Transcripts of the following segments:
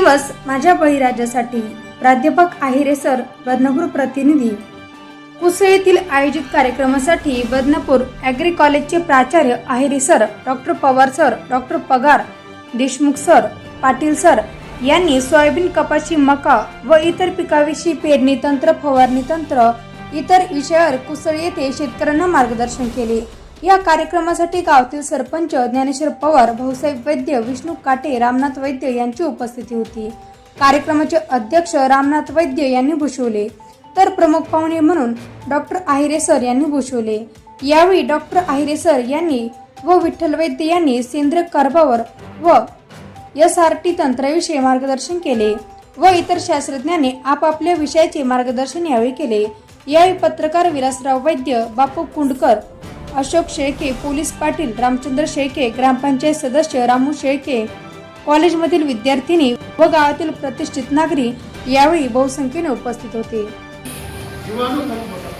दिवस माझ्या बळीराजासाठी प्राध्यापक आहिरे सर बदनापूर प्रतिनिधी. कुसळ येथील आयोजित कार्यक्रमासाठी बदनापूर ॲग्री कॉलेजचे प्राचार्य Ahire sir doctor Pawar sir doctor Pagar Deshmukh sir Patil sir यांनी सोयाबीन कपाशी मका व इतर पिकाविषयी पेरणी तंत्र फवारणी तंत्र इतर विषयावर कुसळ येथे शेतकऱ्यांना मार्गदर्शन केले. या कार्यक्रमासाठी गावातील सरपंच ज्ञानेश्वर पवार भाऊसाहेब वैद्य विष्णू काटे रामनाथ वैद्य यांची उपस्थिती होती. कार्यक्रमाचे अध्यक्ष रामनाथ वैद्य यांनी भूषवले. तर प्रमुख पाहुणे म्हणून डॉक्टर आहिरे सर यांनी भूषवले. यावेळी डॉक्टर आहिरे सर यांनी व विठ्ठल वैद्य यांनी सेंद्रिय कर्बावर व एस आर टी तंत्राविषयी मार्गदर्शन केले व इतर शास्त्रज्ञांनी आपापल्या विषयाचे मार्गदर्शन यावेळी केले. यावेळी पत्रकार विलासराव वैद्य बापू कुंडकर अशोक शेळके पोलीस पाटील रामचंद्र शेळके ग्रामपंचायत सदस्य रामू शेळके. कॉलेजमधील विद्यार्थिनी व गावातील प्रतिष्ठित नागरी यावेळी बहुसंख्येने उपस्थित होते. जीवाणू मोठ्या प्रमाणात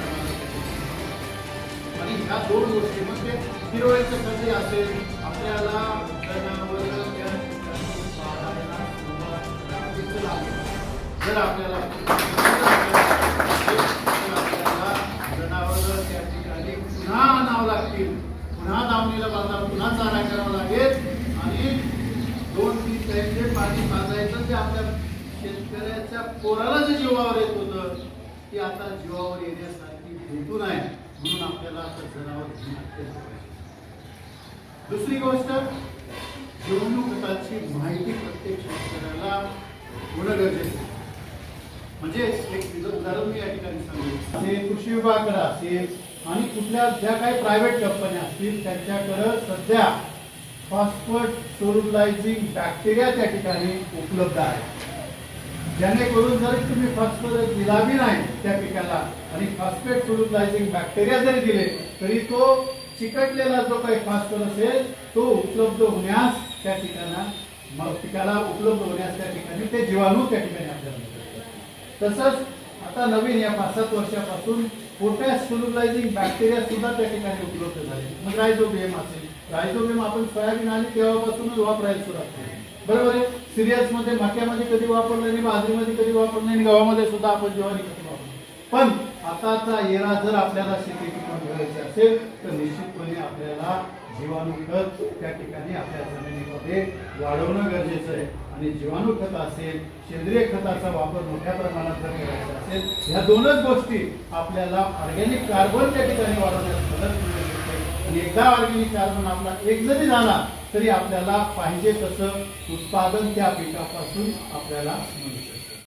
आणि ह्या दोन गोष्टी म्हणजे हिरवळीचं खत असेल आपल्याला जनावरं त्या ठिकाणी पाळायला सुरुवात करावीच लागेल. जर आपल्याला तर आपल्याला जनावरं त्या ठिकाणी पुन्हा आणावं लागतील पुन्हा दावणीला बांधा पुन्हा चारा करावा लागेल आणि दोन तीन टाइम जे पाणी पाजायचं आपल्या शेतकऱ्याच्या पोराला जे जीवावर येत होतं ते आता जीवावर येण्यासारखी हेतू नाही. म्हणून आपल्याला आता जनावर दुसरी गोष्ट जीवनू माहिती प्रत्येक शेतकऱ्याला होणं गरजेचं म्हणजे एक उदाहरण मी या ठिकाणी सांगेल असेल कृषी विभागाकडे असेल आणि कुठल्या ज्या काही प्रायव्हेट कंपन्या असतील त्यांच्याकडं सध्या फॉस्फट सोलुलायझिंग बॅक्टेरिया त्या ठिकाणी उपलब्ध आहे. जेणेकरून जर तुम्ही फॉस्फरस दिला बी नाही त्या पिकाला आणि फॉस्फेट सोलुलायझिंग बॅक्टेरिया जरी दिले तरी तो चिकटलेला जो काही फॉस्फर असेल तो उपलब्ध होण्यास त्या ठिकाणा मग पिकाला उपलब्ध होण्यास त्या ठिकाणी ते जीवाणू त्या ठिकाणी आपल्याला तसंच आता नवीन या पाच सात वर्षापासून पोटॅश सोलुलायझिंग बॅक्टेरिया सुद्धा त्या ठिकाणी उपलब्ध झाले. मग रायझोबियम असेल. रायझोबियम आपण सोयाबीन आली तेव्हापासूनच वापरायला सुरुवात केली. बरोबर आहे? सिरियसमध्ये मक्यामध्ये कधी वापरलं नाही बाजरीमध्ये कधी वापरलं नाही गव्हामध्ये सुद्धा आपण ज्वारी कधी वापरलं पण आताचा येरा जर आपल्याला शेती पिकवून घ्यायची असेल तर निश्चितपणे आपल्याला जीवाणू खत त्या ठिकाणी आपल्या जमिनीमध्ये वाढवणं गरजेचं आहे. आणि जीवाणू खत असेल सेंद्रिय खताचा वापर मोठ्या प्रमाणात जर करायचा असेल ह्या दोनच गोष्टी आपल्याला ऑर्गॅनिक कार्बन त्या ठिकाणी वाढवण्यास मदत मिळू शकते. आणि एकदा ऑर्गॅनिक कार्बन आपला एक जरी झाला तरी आपल्याला पाहिजे तसं उत्पादन त्या पिकापासून आपल्याला मिळू